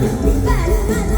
you'll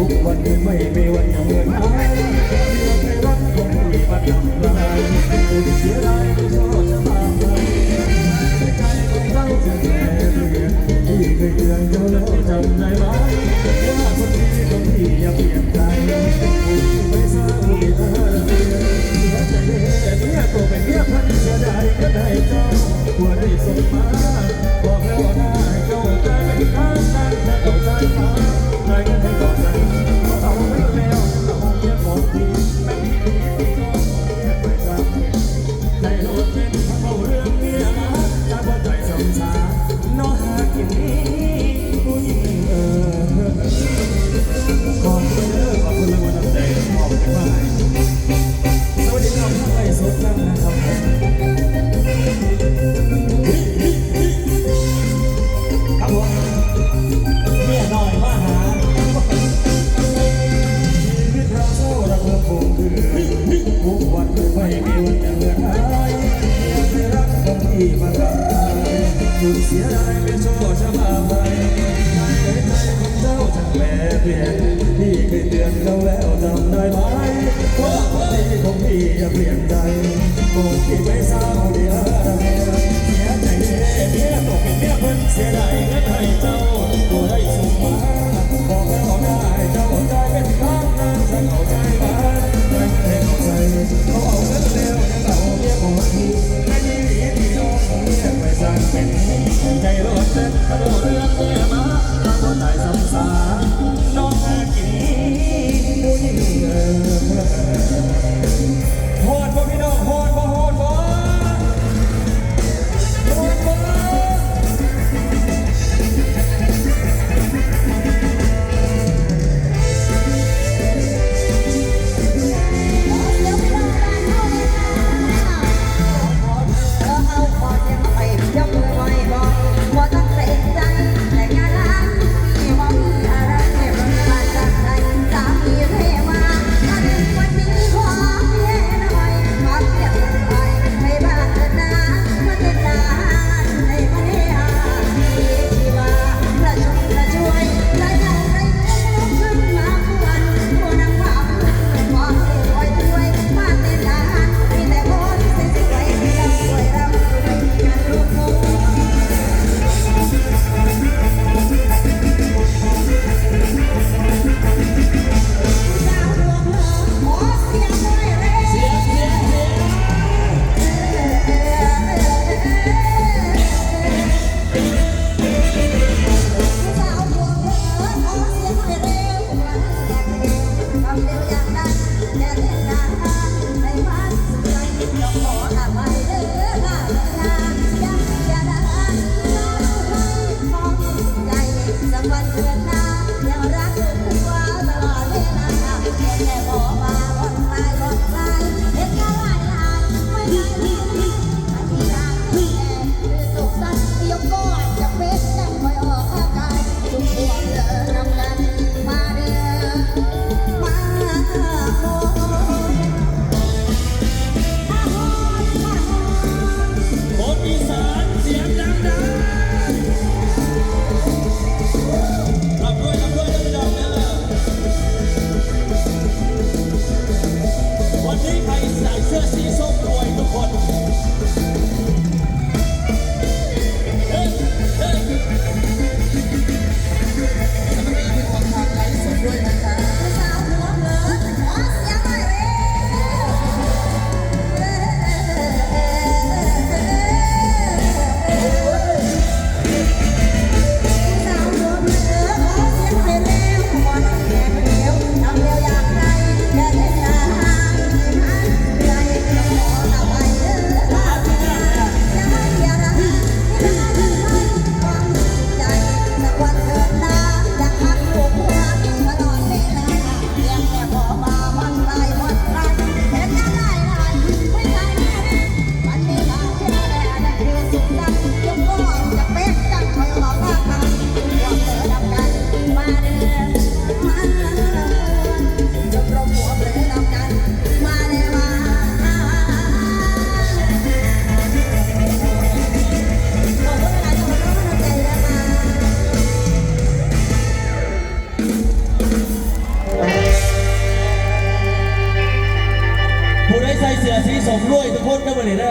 ทุกวันไม่มีวันยังเงินหา ไม่มีวันจะเลือนหายคนที่รักคนที่มาทรักคุณเสียดายไม่ชั่วจะมาไหมใใจของเจ้าจะแปรเปลี่ยนพี่เคยเตือนเขาแล้วจำได้ไหมว่าคนที่ของพี่จะเปลี่ยนใจคงที่ไม่ทราบ